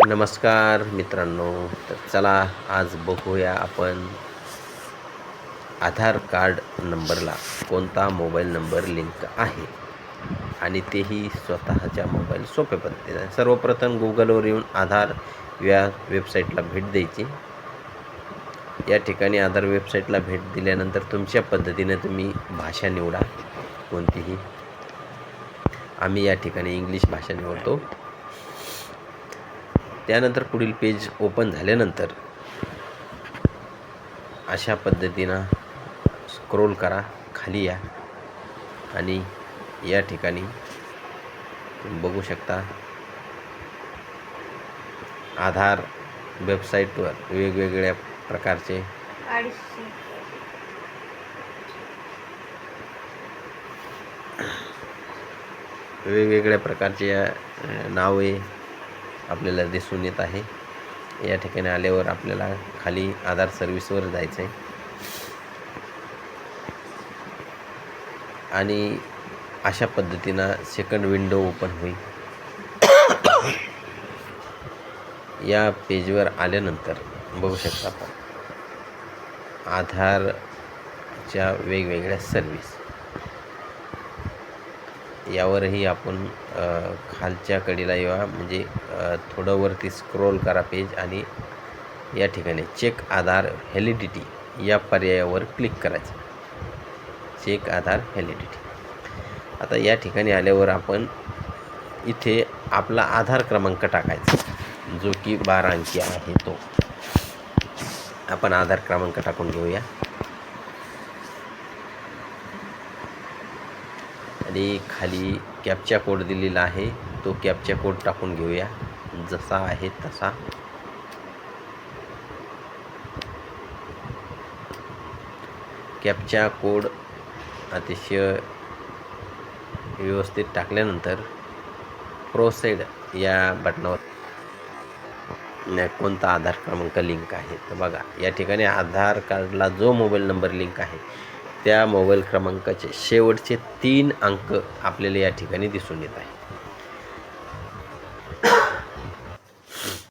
नमस्कार मित्रांनो तर चला आज बघूया आपण आधार कार्ड नंबरला कोणता मोबाईल नंबर लिंक आहे. आणि तेही स्वतःच्या मोबाईल सोप्या पद्धतीने. सर्वप्रथम गुगलवर येऊन आधार या वेबसाईटला भेट द्यायची. या ठिकाणी आधार वेबसाईटला भेट दिल्यानंतर तुमच्या पद्धतीने तुम्ही भाषा निवडा कोणतीही. आम्ही या ठिकाणी इंग्लिश भाषा निवडतो. त्यानंतर पुढील पेज ओपन झाल्यानंतर अशा पद्धतीनं स्क्रोल करा खाली या आणि या ठिकाणी तुम्ही बघू शकता आधार वेबसाईटवर वेगवेगळ्या प्रकारचे वेगवेगळ्या प्रकारचे नावे आपल्याला दिसून येत आहे. या ठिकाणी आल्यावर आपल्याला खाली आधार सर्व्हिसवर जायचं आहे. आणि अशा पद्धतीनं सेकंड विंडो ओपन होईल. या पेजवर आल्यानंतर बघू शकता आपण. आधारच्या वेगवेगळ्या सर्विस यावरही आपण खालच्या कडीला येवा म्हणजे थोडं वरती स्क्रोल करा पेज आणि या ठिकाणी चेक आधार व्हॅलिडिटी या पर्यायावर क्लिक करायचं. चेक आधार व्हॅलिडिटी आता या ठिकाणी आल्यावर आपण इथे आपला आधार क्रमांक टाकायचा. जो की बारा अंकी आहे तो. आपण आधार क्रमांक टाकून घेऊया. आणि खाली कॅपचा कोड दिलेला आहे. तो कॅपचा कोड टाकून घेऊया. जसा आहे तसा. कॅपचा कोड अतिशय व्यवस्थित टाकल्यानंतर प्रोसेड या बटनावर कोणता आधार क्रमांक लिंक आहे. तर बघा या ठिकाणी आधार कार्डला जो मोबाईल नंबर लिंक आहे त्या मोबाईल क्रमांकाचे शेवटचे तीन अंक आपल्याला या ठिकाणी दिसून येत आहे